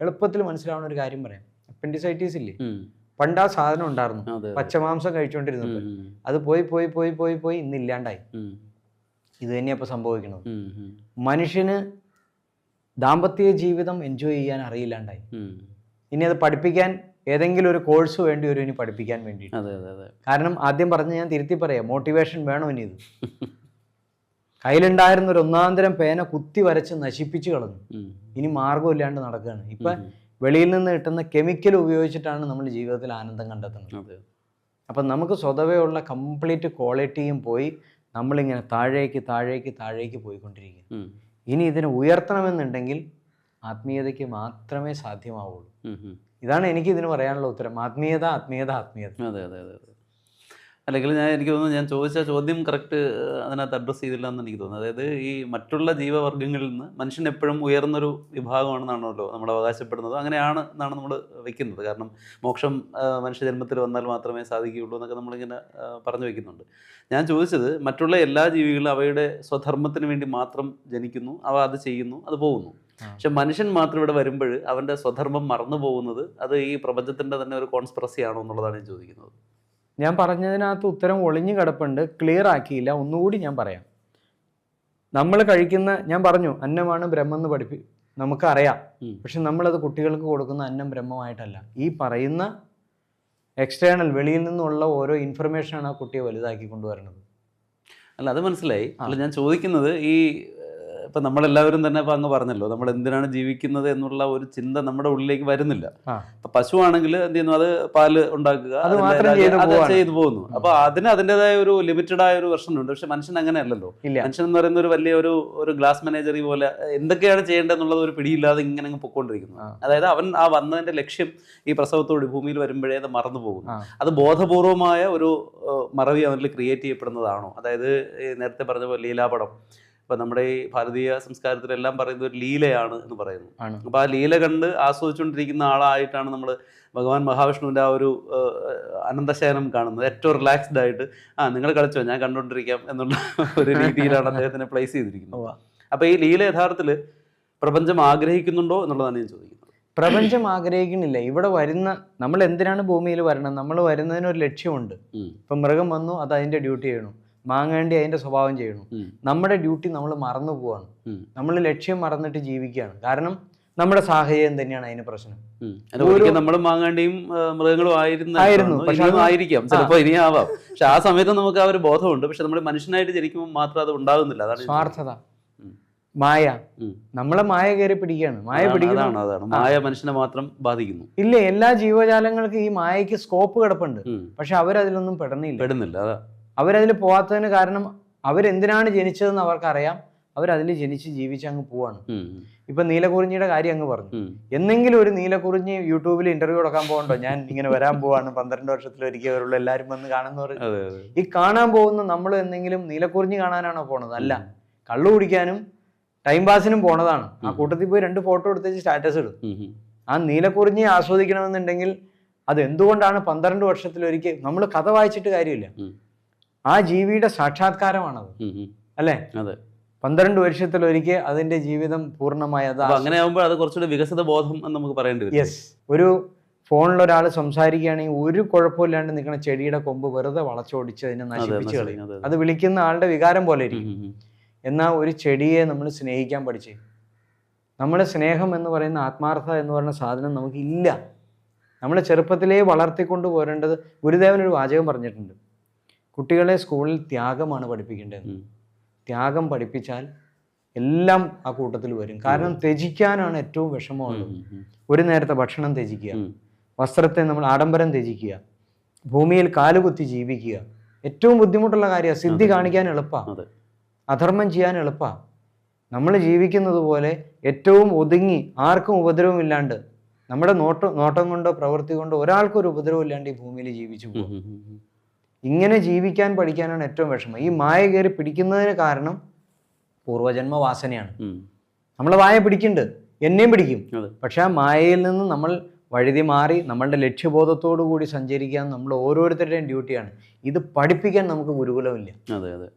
എളുപ്പത്തിൽ മനസ്സിലാവുന്ന ഒരു കാര്യം പറയാം. അപ്പൻഡിസൈറ്റീസ് ഇല്ലേ? പണ്ട് ആ സാധനം ഉണ്ടായിരുന്നു. പച്ചമാംസം കഴിച്ചുകൊണ്ടിരുന്നത് അത് പോയി പോയി പോയി പോയി പോയി ഇന്ന് ഇല്ലാണ്ടായി. ഇത് തന്നെയാണ് ഇപ്പോൾ സംഭവിക്കുന്നത് മനുഷ്യന് ദാമ്പത്യ ജീവിതം എൻജോയ് ചെയ്യാൻ അറിയില്ലാണ്ടായി. ഇനി അത് പഠിപ്പിക്കാൻ ഏതെങ്കിലും ഒരു കോഴ്സ് വേണ്ടി വരും ഇനി പഠിപ്പിക്കാൻ വേണ്ടി കാരണം ആദ്യം പറഞ്ഞ് ഞാൻ തിരുത്തി പറയാം. മോട്ടിവേഷൻ വേണോ ഇനി ഇത്. <laughs> കയ്യിലുണ്ടായിരുന്ന ഒരു ഒന്നാന്തരം പേന കുത്തി വരച്ച് നശിപ്പിച്ചു കളഞ്ഞു. ഇനി മാർഗമില്ലാണ്ട് നടക്കുകയാണ്. ഇപ്പൊ വെളിയിൽ നിന്ന് കിട്ടുന്ന കെമിക്കൽ ഉപയോഗിച്ചിട്ടാണ് നമ്മൾ ജീവിതത്തിൽ ആനന്ദം കണ്ടെത്തുന്നത്. അപ്പൊ നമുക്ക് സ്വതവേ ഉള്ള കംപ്ലീറ്റ് ക്വാളിറ്റിയും പോയി നമ്മളിങ്ങനെ താഴേക്ക് താഴേക്ക് താഴേക്ക് പോയിക്കൊണ്ടിരിക്കുക ഇനി ഇതിനെ ഉയർത്തണമെന്നുണ്ടെങ്കിൽ ആത്മീയതയ്ക്ക് മാത്രമേ സാധ്യമാവുള്ളൂ. ഇതാണ് എനിക്ക് ഇതിന് പറയാനുള്ള ഉത്തരം. ആത്മീയത ആത്മീയത ആത്മീയത. അതെ അതെ അതെ അതെ. അല്ലെങ്കിൽ ഞാൻ എനിക്ക് തോന്നുന്നു ഞാൻ ചോദിച്ച ചോദ്യം കറക്റ്റ് അതിനകത്ത് അഡ്രസ്സ് ചെയ്തില്ല എന്ന് എനിക്ക് തോന്നുന്നു. അതായത് ഈ മറ്റുള്ള ജീവവർഗങ്ങളിൽ നിന്ന് മനുഷ്യൻ എപ്പോഴും ഉയർന്നൊരു വിഭാഗമാണെന്നാണല്ലോ നമ്മൾ അവകാശപ്പെടുന്നത്. അങ്ങനെയാണ് എന്നാണ് നമ്മൾ വെക്കുന്നത്. കാരണം മോക്ഷം മനുഷ്യജന്മത്തിൽ വന്നാൽ മാത്രമേ സാധിക്കുകയുള്ളൂ എന്നൊക്കെ നമ്മളിങ്ങനെ പറഞ്ഞു വെക്കുന്നുണ്ട്. ഞാൻ ചോദിച്ചത് മറ്റുള്ള എല്ലാ ജീവികളും അവയുടെ സ്വധർമ്മത്തിന് വേണ്ടി മാത്രം ജനിക്കുന്നു അവ അത് ചെയ്യുന്നു അത് പോകുന്നു. പക്ഷെ മനുഷ്യൻ മാത്രം ഇവിടെ വരുമ്പോൾ അവന്റെ സ്വധർമ്മം മറന്നു പോകുന്നത് അത് ഈ പ്രപഞ്ചത്തിന്റെ തന്നെ ഒരു കോൺസ്പിറസി ആണോ എന്നുള്ളതാണ് ഞാൻ ചോദിക്കുന്നത്. ഞാൻ പറഞ്ഞതിനകത്ത് ഉത്തരം ഒളിഞ്ഞു കിടപ്പുണ്ട് ക്ലിയർ ആക്കിയില്ല ഒന്നുകൂടി ഞാൻ പറയാം. നമ്മൾ കഴിക്കുന്ന ഞാൻ പറഞ്ഞു അന്നമാണ് ബ്രഹ്മം എന്ന് പഠിപ്പി നമുക്കറിയാം. പക്ഷെ നമ്മളത് കുട്ടികൾക്ക് കൊടുക്കുന്ന അന്നം ബ്രഹ്മമായിട്ടല്ല. ഈ പറയുന്ന എക്സ്റ്റേണൽ വെളിയിൽ നിന്നുള്ള ഓരോ ഇൻഫർമേഷനാണ് ആ കുട്ടിയെ വലുതാക്കി കൊണ്ടുവരുന്നത്. അല്ല അത് മനസ്സിലായി. അല്ല ഞാൻ ചോദിക്കുന്നത് ഈ ഇപ്പം നമ്മളെല്ലാവരും തന്നെ ഇപ്പം അങ്ങ് പറഞ്ഞല്ലോ നമ്മൾ എന്തിനാണ് ജീവിക്കുന്നത് എന്നുള്ള ഒരു ചിന്ത നമ്മുടെ ഉള്ളിലേക്ക് വരുന്നില്ല. ഇപ്പം പശുവാണെങ്കിൽ എന്ത് ചെയ്യുന്നു? അത് പാൽ ഉണ്ടാക്കുക അത് ചെയ്ത് പോകുന്നു. അപ്പോൾ അതിന് അതിന്റെതായ ഒരു ലിമിറ്റഡ് ആയ ഒരു വെർഷൻ ഉണ്ട് പക്ഷെ മനുഷ്യൻ അങ്ങനെയല്ലല്ലോ. അല്ലല്ലോ മനുഷ്യൻ എന്ന് പറയുന്ന ഒരു വലിയ ഒരു ഒരു ഗ്ലാസ് മാനേജറി പോലെ എന്തൊക്കെയാണ് ചെയ്യേണ്ടതെന്നുള്ളത് ഒരു പിടിയില്ലാതെ ഇങ്ങനെ അങ്ങ് പൊക്കോണ്ടിരിക്കുന്നു. അതായത് അവൻ ആ വന്നതിന്റെ ലക്ഷ്യം ഈ പ്രസവത്തോട് ഭൂമിയിൽ വരുമ്പോഴേ അത് മറന്നു പോകുന്നു. അത് ബോധപൂർവമായ ഒരു മറവി അവനിൽ ക്രിയേറ്റ് ചെയ്യപ്പെടുന്നതാണോ? അതായത് നേരത്തെ പറഞ്ഞ പോലെ ലീലാപടം. ഇപ്പൊ നമ്മുടെ ഈ ഭാരതീയ സംസ്കാരത്തിലെല്ലാം പറയുന്നത് ഒരു ലീലയാണ് എന്ന് പറയുന്നു. അപ്പോൾ അപ്പൊ ആ ലീല കണ്ട് ആസ്വദിച്ചുകൊണ്ടിരിക്കുന്ന ആളായിട്ടാണ് നമ്മൾ ഭഗവാൻ മഹാവിഷ്ണുവിന്റെ ആ ഒരു അനന്തശയനം കാണുന്നത്. ഏറ്റവും റിലാക്സ്ഡ് ആയിട്ട് ആ നിങ്ങൾ കളിച്ചോ ഞാൻ കണ്ടുകൊണ്ടിരിക്കാം എന്നുള്ള ഒരു രീതിയിലാണ് അദ്ദേഹത്തിനെ പ്ലേസ് ചെയ്തിരിക്കുന്നത്. അപ്പോൾ അപ്പൊ ഈ ലീല യഥാർത്ഥത്തിൽ പ്രപഞ്ചം ആഗ്രഹിക്കുന്നുണ്ടോ എന്നുള്ളതാണ് ഞാൻ ചോദിക്കുന്നത്. പ്രപഞ്ചം ആഗ്രഹിക്കുന്നില്ല. ഇവിടെ വരുന്ന നമ്മൾ എന്തിനാണ് ഭൂമിയിൽ വരണം? നമ്മൾ വരുന്നതിന് ഒരു ലക്ഷ്യമുണ്ട്. ഇപ്പൊ ഇപ്പം മൃഗം വന്നു അത് അതിന്റെ ഡ്യൂട്ടി ചെയ്യണം മാങ്ങേണ്ടി അതിന്റെ സ്വഭാവം ചെയ്യണം നമ്മുടെ ഡ്യൂട്ടി നമ്മൾ മറന്നു പോവാണ്. നമ്മൾ ലക്ഷ്യം മറന്നിട്ട് ജീവിക്കുകയാണ്. കാരണം നമ്മുടെ സാഹചര്യം തന്നെയാണ് അതിന് പ്രശ്നം. നമ്മളും വാങ്ങാണ്ടിയും മൃഗങ്ങളും ആയിരുന്നു. പക്ഷെ ആയിരിക്കാം. ചിലപ്പോ ഇനി ആവാം. പക്ഷെ ആ സമയത്ത് നമുക്ക് ആ ഒരു ബോധമുണ്ട്. പക്ഷെ നമ്മൾ മനുഷ്യനായിട്ട് ജനിക്കുമ്പോൾ മാത്രം അത് ഉണ്ടാകുന്നില്ല. അതാണ് സ്വാർത്ഥത. മായ. നമ്മളെ മായ കയറി പിടിക്കുകയാണ്. മായ അതാണ്, അതാണ് മായ മനുഷ്യനെ മാത്രം ബാധിക്കുന്നു. ഇല്ല എല്ലാ ജീവജാലങ്ങൾക്കും ഈ മായയ്ക്ക് സ്കോപ്പ് കിടപ്പുണ്ട്. പക്ഷെ അവരതിലൊന്നും പെടുന്നില്ല. പെടുന്നില്ല അതാ. അവരതിൽ പോവാത്തതിന് കാരണം അവരെന്തിനാണ് ജനിച്ചതെന്ന് അവർക്കറിയാം. അവരതിൽ ജനിച്ച് ജീവിച്ച് അങ്ങ് പോവാണ് ഇപ്പൊ നീലക്കുറിഞ്ഞിയുടെ കാര്യം അങ്ങ് പറഞ്ഞു. എന്നെങ്കിലും എന്തെങ്കിലും ഒരു നീലക്കുറിഞ്ഞി യൂട്യൂബിൽ ഇന്റർവ്യൂ കൊടുക്കാൻ പോകണ്ടോ? ഞാൻ ഇങ്ങനെ വരാൻ പോവാണ്. പന്ത്രണ്ട് വർഷത്തിലൊരിക്കൽ അവരുള്ള വരുള്ളൂ. എല്ലാവരും വന്ന് കാണുന്നവർ. ഈ കാണാൻ പോകുന്ന നമ്മൾ എന്തെങ്കിലും നീലക്കുറിഞ്ഞി കാണാനാണോ പോണത്? അല്ല. കള്ളു കുടിക്കാനും ടൈം പാസിനും പോണതാണ്. ആ കൂട്ടത്തിൽ പോയി രണ്ട് ഫോട്ടോ എടുത്തേച്ച് സ്റ്റാറ്റസ് ഇടും. ആ നീലക്കുറിഞ്ഞി ആസ്വദിക്കണമെന്നുണ്ടെങ്കിൽ അത് എന്തുകൊണ്ടാണ് പന്ത്രണ്ട് വർഷത്തിലൊരിക്കൽ നമ്മൾ കഥ വായിച്ചിട്ട് കാര്യമില്ല. ആ ജീവിയുടെ സാക്ഷാത്കാരമാണത്. അല്ലേ? അതെ. പന്ത്രണ്ട് വർഷത്തിലൊരിക്കൽ അതിന്റെ ജീവിതം പൂർണമായി അത് അങ്ങനെ ആകുമ്പോൾ അത് കുറച്ചുകൂടി വികസിത ബോധം എന്ന് നമുക്ക് പറയേണ്ടി വരും. യെസ് ഒരു ഫോണിൽ ഒരാൾ സംസാരിക്കുകയാണെങ്കിൽ ഒരു കുഴപ്പമില്ലാണ്ട് നിൽക്കുന്ന ചെടിയുടെ കൊമ്പ് വെറുതെ വളച്ചോടിച്ച് അതിനെ അതെ, നശിപ്പിച്ച് കളയും. അത് വിളിക്കുന്ന ആളുടെ വികാരം പോലെ ഇരിക്കും. എന്നാൽ ഒരു ചെടിയെ നമ്മൾ സ്നേഹിക്കാൻ പഠിച്ചേ. നമ്മുടെ സ്നേഹം എന്ന് പറയുന്ന ആത്മാർത്ഥത എന്ന് പറയുന്ന സാധനം നമുക്കില്ല. നമ്മൾ ചെറുപ്പത്തിലേ വളർത്തിക്കൊണ്ട് പോരേണ്ടത് ഗുരുദേവൻ ഒരു വാചകം പറഞ്ഞിട്ടുണ്ട്. കുട്ടികളെ സ്കൂളിൽ ത്യാഗമാണ് പഠിപ്പിക്കേണ്ടത്. ത്യാഗം പഠിപ്പിച്ചാൽ എല്ലാം ആ കൂട്ടത്തിൽ വരും. കാരണം ത്യജിക്കാനാണ് ഏറ്റവും വിഷമമുള്ളത്. ഒരു നേരത്തെ ഭക്ഷണം ത്യജിക്കുക. വസ്ത്രത്തെ നമ്മൾ ആഡംബരം ത്യജിക്കുക. ഭൂമിയിൽ കാലുകുത്തി ജീവിക്കുക. ഏറ്റവും ബുദ്ധിമുട്ടുള്ള കാര്യമാണ് സിദ്ധി കാണിക്കാൻ എളുപ്പമാണ് അധർമ്മം ചെയ്യാൻ എളുപ്പമാണ് നമ്മൾ ജീവിക്കുന്നത് പോലെ ഏറ്റവും ഒതുങ്ങി ആർക്കും ഉപദ്രവമില്ലാണ്ട് നമ്മുടെ നോട്ടം നോട്ടം കൊണ്ടോ പ്രവൃത്തി കൊണ്ടോ ഒരാൾക്കൊരു ഒരു ഉപദ്രവം ഇല്ലാണ്ട് ഈ ഭൂമിയിൽ ജീവിച്ചു പോകും. ഇങ്ങനെ ജീവിക്കാൻ പഠിക്കാനാണ് ഏറ്റവും വിഷമം. ഈ മായ കയറി പിടിക്കുന്നതിന് കാരണം പൂർവജന്മ വാസനയാണ് നമ്മൾ വായ പിടിക്കുന്നുണ്ട്. എന്നെയും പിടിക്കും. പക്ഷെ ആ മായയിൽ നിന്ന് നമ്മൾ വഴുതി മാറി നമ്മളുടെ ലക്ഷ്യബോധത്തോടു കൂടി സഞ്ചരിക്കാൻ നമ്മൾ ഓരോരുത്തരുടെയും ഡ്യൂട്ടിയാണ്. ഇത് പഠിപ്പിക്കാൻ നമുക്ക് ഗുരുകുലമില്ല. അതെ അതെ.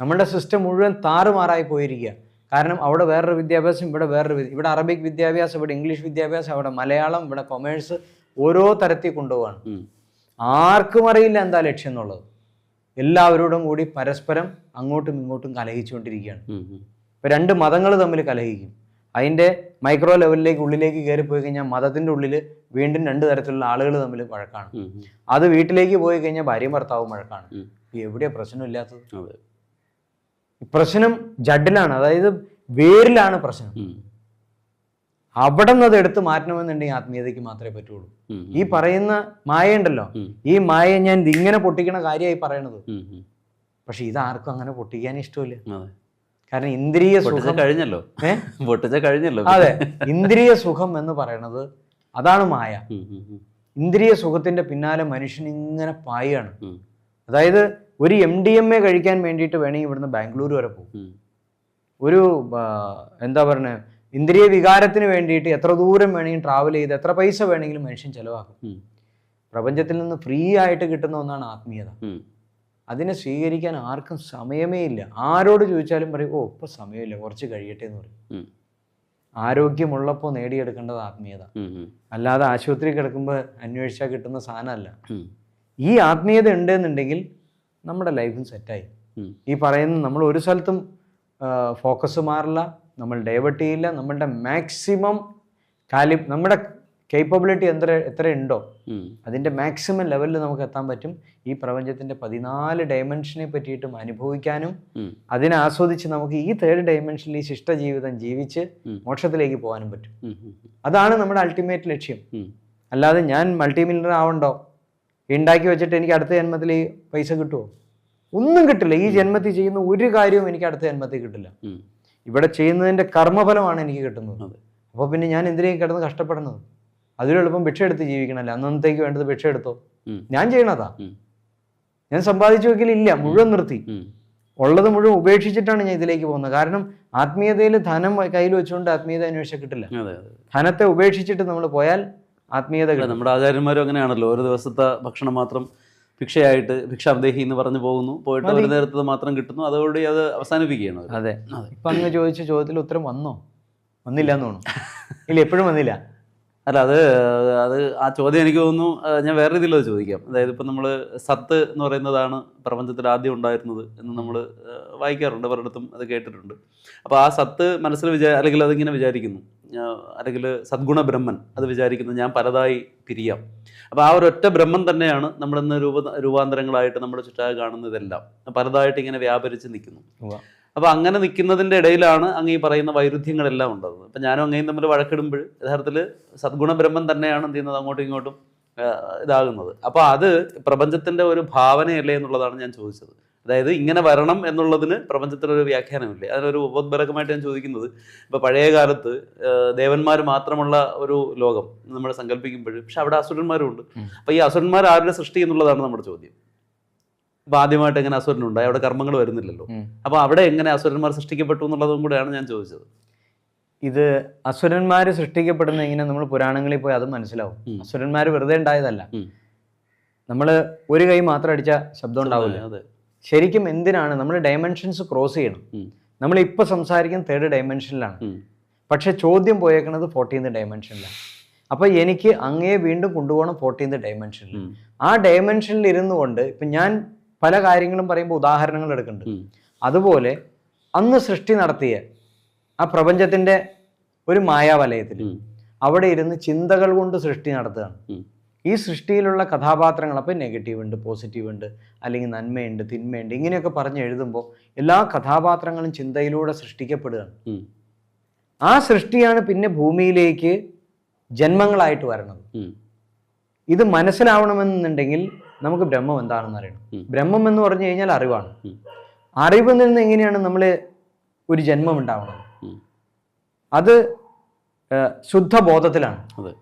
നമ്മുടെ സിസ്റ്റം മുഴുവൻ താറുമാറായി പോയിരിക്കുക. കാരണം അവിടെ വേറൊരു വിദ്യാഭ്യാസം ഇവിടെ വേറൊരു ഇവിടെ അറബിക് വിദ്യാഭ്യാസം ഇവിടെ ഇംഗ്ലീഷ് വിദ്യാഭ്യാസം അവിടെ മലയാളം ഇവിടെ കൊമേഴ്സ് ഓരോ തരത്തിൽ കൊണ്ടുപോവാണ്. ഉം. ആർക്കും അറിയില്ല എന്താ ലക്ഷ്യം എന്നുള്ളത്. എല്ലാവരോടും കൂടി പരസ്പരം അങ്ങോട്ടും ഇങ്ങോട്ടും കലഹിച്ചുകൊണ്ടിരിക്കുകയാണ്. ഇപ്പം രണ്ട് മതങ്ങൾ തമ്മിൽ കലഹിക്കും. അതിന്റെ മൈക്രോ ലെവലിലേക്ക് ഉള്ളിലേക്ക് കയറി പോയി കഴിഞ്ഞാൽ മതത്തിന്റെ ഉള്ളിൽ വീണ്ടും രണ്ട് തരത്തിലുള്ള ആളുകൾ തമ്മിൽ വഴക്കാണ്. അത് വീട്ടിലേക്ക് പോയി കഴിഞ്ഞാൽ ഭാര്യയും ഭർത്താവും വഴക്കാണ്. എവിടെയാ പ്രശ്നമില്ലാത്തത് പ്രശ്നം ജഡിലാണ്. അതായത് വേരിലാണ് പ്രശ്നം. അവിടെ നിന്ന് അത് എടുത്ത് മാറ്റണമെന്നുണ്ടെങ്കിൽ ആത്മീയതയ്ക്ക് മാത്രമേ പറ്റുള്ളൂ. ഈ പറയുന്ന മായ ഉണ്ടല്ലോ ഈ മായ ഞാൻ ഇങ്ങനെ പൊട്ടിക്കണ കാര്യമായി പറയണത്. പക്ഷെ ഇത് ആർക്കും ഇതാർക്കും അങ്ങനെ പൊട്ടിക്കാൻ ഇഷ്ടമില്ല. കാരണം ഇന്ദ്രിയ സുഖം കഴിഞ്ഞല്ലോ? പൊട്ടിച്ച കഴിഞ്ഞല്ലോ. അതെ. ഇന്ദ്രിയ സുഖം എന്ന് പറയണത് അതാണ് മായ. ഇന്ദ്രിയ സുഖത്തിന്റെ പിന്നാലെ മനുഷ്യൻ ഇങ്ങനെ പായാണ് അതായത് ഒരു എം ഡി എം എ കഴിക്കാൻ വേണ്ടിയിട്ട് വേണമെങ്കിൽ ഇവിടുന്ന് ബാംഗ്ലൂർ വരെ പോകും. ഒരു എന്താ പറയുക ഇന്ദ്രിയ വികാരത്തിന് വേണ്ടിയിട്ട് എത്ര ദൂരം വേണമെങ്കിലും ട്രാവൽ ചെയ്ത് എത്ര പൈസ വേണമെങ്കിലും മനുഷ്യൻ ചെലവാക്കും. പ്രപഞ്ചത്തിൽ നിന്ന് ഫ്രീ ആയിട്ട് കിട്ടുന്ന ഒന്നാണ് ആത്മീയത. അതിനെ സ്വീകരിക്കാൻ ആർക്കും സമയമേ ഇല്ല. ആരോട് ചോദിച്ചാലും പറയും ഓ ഇപ്പൊ സമയമില്ല കുറച്ച് കഴിയട്ടെ എന്ന് പറയും. ആരോഗ്യമുള്ളപ്പോ ആരോഗ്യമുള്ളപ്പോൾ നേടിയെടുക്കേണ്ടത് ആത്മീയത. അല്ലാതെ ആശുപത്രി കിടക്കുമ്പോൾ അന്വേഷിച്ചാൽ കിട്ടുന്ന സാധനമല്ല. ഈ ആത്മീയത ഉണ്ട് എന്നുണ്ടെങ്കിൽ നമ്മുടെ ലൈഫും സെറ്റായി. ഈ പറയുന്ന നമ്മൾ ഒരു സ്ഥലത്തും ഫോക്കസ് മാറില്ല. നമ്മൾ ഡൈവേർട്ട് ചെയ്യില്ല നമ്മളുടെ മാക്സിമം കാലി നമ്മുടെ കേപ്പബിലിറ്റി എത്ര എത്ര ഉണ്ടോ ഉം. അതിന്റെ മാക്സിമം ലെവലിൽ നമുക്ക് എത്താൻ പറ്റും. ഈ പ്രപഞ്ചത്തിന്റെ പതിനാല് ഡയമെൻഷനെ പറ്റിയിട്ടും അനുഭവിക്കാനും അതിനെ ആസ്വദിച്ച് നമുക്ക് ഈ തേർഡ് ഡയമെൻഷനിൽ ഈ ശിഷ്ട ജീവിതം ജീവിച്ച് മോക്ഷത്തിലേക്ക് പോകാനും പറ്റും. അതാണ് നമ്മുടെ അൾട്ടിമേറ്റ് ലക്ഷ്യം. അല്ലാതെ ഞാൻ മൾട്ടി മില്യണർ ആവണ്ടോ? ഉണ്ടാക്കി വെച്ചിട്ട് എനിക്ക് അടുത്ത ജന്മത്തിൽ ഈ പൈസ കിട്ടുമോ ഒന്നും കിട്ടില്ല. ഈ ജന്മത്തിൽ ചെയ്യുന്ന ഒരു കാര്യവും എനിക്ക് അടുത്ത ജന്മത്തിൽ കിട്ടില്ല. ഇവിടെ ചെയ്യുന്നതിന്റെ കർമ്മഫലമാണ് എനിക്ക് കിട്ടുന്നത്. അപ്പോൾ പിന്നെ ഞാൻ എന്തിനേക്ക് കിടന്ന് കഷ്ടപ്പെടുന്നത്? അതിലും എളുപ്പം ഭിക്ഷ എടുത്ത് ജീവിക്കണമല്ലോ. അന്നത്തേക്ക് വേണ്ടത് ഭിക്ഷ എടുത്തോ? ഞാൻ ചെയ്യണതാ. ഞാൻ സമ്പാദിച്ചു വെക്കലില്ല മുഴുവൻ നിർത്തി. ഉള്ളത് മുഴുവൻ ഉപേക്ഷിച്ചിട്ടാണ് ഞാൻ ഇതിലേക്ക് പോകുന്നത്. കാരണം ആത്മീയതയിൽ ധനം കയ്യിൽ വെച്ചുകൊണ്ട് ആത്മീയത അന്വേഷിച്ച കിട്ടില്ല. ധനത്തെ ഉപേക്ഷിച്ചിട്ട് നമ്മൾ പോയാൽ ആത്മീയത കിട്ടും. നമ്മുടെ ആചാര്യന്മാരും അങ്ങനെയാണല്ലോ. ഒരു ദിവസത്തെ ഭക്ഷണം മാത്രം ഭിക്ഷയായിട്ട് ഭിക്ഷാബ്ദേഹി എന്ന് പറഞ്ഞു പോകുന്നു. പോയിട്ട്. ഒരു നേരത്തെ മാത്രം കിട്ടുന്നു. അതോടുകൂടി അത് അവസാനിപ്പിക്കുകയാണ് അതെ. അതെ. ഇപ്പൊ അങ്ങ് ചോദിച്ച ചോദ്യത്തിൽ ഉത്തരം വന്നോ? വന്നില്ല എന്ന് തോന്നുന്നു. ഇല്ല എപ്പോഴും വന്നില്ല. അല്ല അത് അത് ആ ചോദ്യം എനിക്ക് തോന്നുന്നു ഞാൻ വേറെ രീതിയിലത് ചോദിക്കാം. അതായത് ഇപ്പം നമ്മൾ സത്ത് എന്ന് പറയുന്നതാണ് പ്രപഞ്ചത്തിൽ ആദ്യം ഉണ്ടായിരുന്നത് എന്ന് നമ്മൾ വായിക്കാറുണ്ട് പലയിടത്തും അത് കേട്ടിട്ടുണ്ട്. അപ്പോൾ ആ സത്ത് മനസ്സിൽ വിചാ അല്ലെങ്കിൽ അതിങ്ങനെ വിചാരിക്കുന്നു. അല്ലെങ്കിൽ സദ്ഗുണ ബ്രഹ്മൻ അത് വിചാരിക്കുന്നത് ഞാൻ പലതായി പിരിയാം. അപ്പോൾ ആ ഒരു ഒറ്റ ബ്രഹ്മൻ തന്നെയാണ് നമ്മളിന്ന് രൂപ രൂപാന്തരങ്ങളായിട്ട് നമ്മുടെ ചുറ്റാകെ കാണുന്നതെല്ലാം. പലതായിട്ട് ഇങ്ങനെ വ്യാപരിച്ച് നിൽക്കുന്നു. അപ്പോൾ അങ്ങനെ നിൽക്കുന്നതിന്റെ ഇടയിലാണ് അങ്ങ് ഈ പറയുന്ന വൈരുദ്ധ്യങ്ങളെല്ലാം ഉണ്ടാകുന്നത് അപ്പം ഞാനും അങ്ങയും തമ്മിൽ വഴക്കിടുമ്പോൾ യഥാർത്ഥത്തിൽ സദ്ഗുണ ബ്രഹ്മൻ തന്നെയാണ് എന്ത് ചെയ്യുന്നത് അങ്ങോട്ടും ഇങ്ങോട്ടും ഇതാകുന്നത്. അപ്പോൾ അത് പ്രപഞ്ചത്തിന്റെ ഒരു ഭാവനയല്ലേ എന്നുള്ളതാണ് ഞാൻ ചോദിച്ചത്. അതായത് ഇങ്ങനെ വരണം എന്നുള്ളതിന് പ്രപഞ്ചത്തിനൊരു വ്യാഖ്യാനമില്ലേ? അതിനൊരു ഉപോദ്ബരകമായിട്ട് ഞാൻ ചോദിക്കുന്നത് ഇപ്പോൾ പഴയ കാലത്ത് ദേവന്മാർ മാത്രമുള്ള ഒരു ലോകം നമ്മൾ സങ്കല്പിക്കുമ്പോൾ പക്ഷെ അവിടെ അസുരന്മാരും ഉണ്ട് അപ്പോൾ ഈ അസുരന്മാർ ആരുടെ സൃഷ്ടി എന്നുള്ളതാണ് നമ്മുടെ ചോദ്യം. അപ്പോൾ ആദ്യമായിട്ട് എങ്ങനെ അസുരനുണ്ടായി അവിടെ കർമ്മങ്ങൾ വരുന്നില്ലല്ലോ. അപ്പോൾ അവിടെ എങ്ങനെ അസുരന്മാർ സൃഷ്ടിക്കപ്പെട്ടു എന്നുള്ളതും കൂടെയാണ് ഞാൻ ചോദിച്ചത്. ഇത് അസുരന്മാർ സൃഷ്ടിക്കപ്പെടുന്ന ഇങ്ങനെ നമ്മൾ പുരാണങ്ങളിൽ പോയി അത് മനസ്സിലാവും. അസുരന്മാർ വെറുതെ ഉണ്ടായതല്ല. നമ്മൾ ഒരു കൈ മാത്രം അടിച്ച ശബ്ദം ഉണ്ടാവില്ല. അതെ. ശരിക്കും എന്തിനാണ് നമ്മൾ ഡയമെൻഷൻസ് ക്രോസ് ചെയ്യണം? നമ്മൾ ഇപ്പൊ സംസാരിക്കുന്ന തേർഡ് ഡയമെൻഷനിലാണ്. പക്ഷെ ചോദ്യം പോയേക്കുന്നത് ഫോർട്ടീൻത് ഡയമെൻഷനിലാണ് അപ്പൊ എനിക്ക് അങ്ങേ വീണ്ടും കൊണ്ടുപോകണം ഫോർട്ടീൻത് ഡയമെൻഷനിൽ. ആ ഡയമെൻഷനിൽ ഇരുന്നു കൊണ്ട് ഇപ്പൊ ഞാൻ പല കാര്യങ്ങളും പറയുമ്പോൾ ഉദാഹരണങ്ങൾ എടുക്കുന്നുണ്ട്. അതുപോലെ അന്ന് സൃഷ്ടി നടത്തിയ ആ പ്രപഞ്ചത്തിന്റെ ഒരു മായാവലയത്തിൽ അവിടെ ഇരുന്ന് ചിന്തകൾ കൊണ്ട് സൃഷ്ടി നടത്തുകയാണ്. ഈ സൃഷ്ടിയിലുള്ള കഥാപാത്രങ്ങൾ അപ്പോൾ നെഗറ്റീവ് ഉണ്ട് പോസിറ്റീവ് ഉണ്ട് അല്ലെങ്കിൽ നന്മയുണ്ട് തിന്മയുണ്ട് ഇങ്ങനെയൊക്കെ പറഞ്ഞ് എഴുതുമ്പോൾ എല്ലാ കഥാപാത്രങ്ങളും ചിന്തയിലൂടെ സൃഷ്ടിക്കപ്പെടുകയാണ്. ആ സൃഷ്ടിയാണ് പിന്നെ ഭൂമിയിലേക്ക് ജന്മങ്ങളായിട്ട് വരണത് ഇത് മനസ്സിലാവണമെന്നുണ്ടെങ്കിൽ നമുക്ക് ബ്രഹ്മം എന്താണെന്ന് അറിയണം. ബ്രഹ്മം എന്ന് പറഞ്ഞു കഴിഞ്ഞാൽ അറിവാണ്. അറിവിൽ നിന്ന് എങ്ങനെയാണ് നമ്മൾ ഒരു ജന്മം ഉണ്ടാവുന്നത്? അത് ശുദ്ധ ശുദ്ധബോധത്തിലാണ്. അതെ.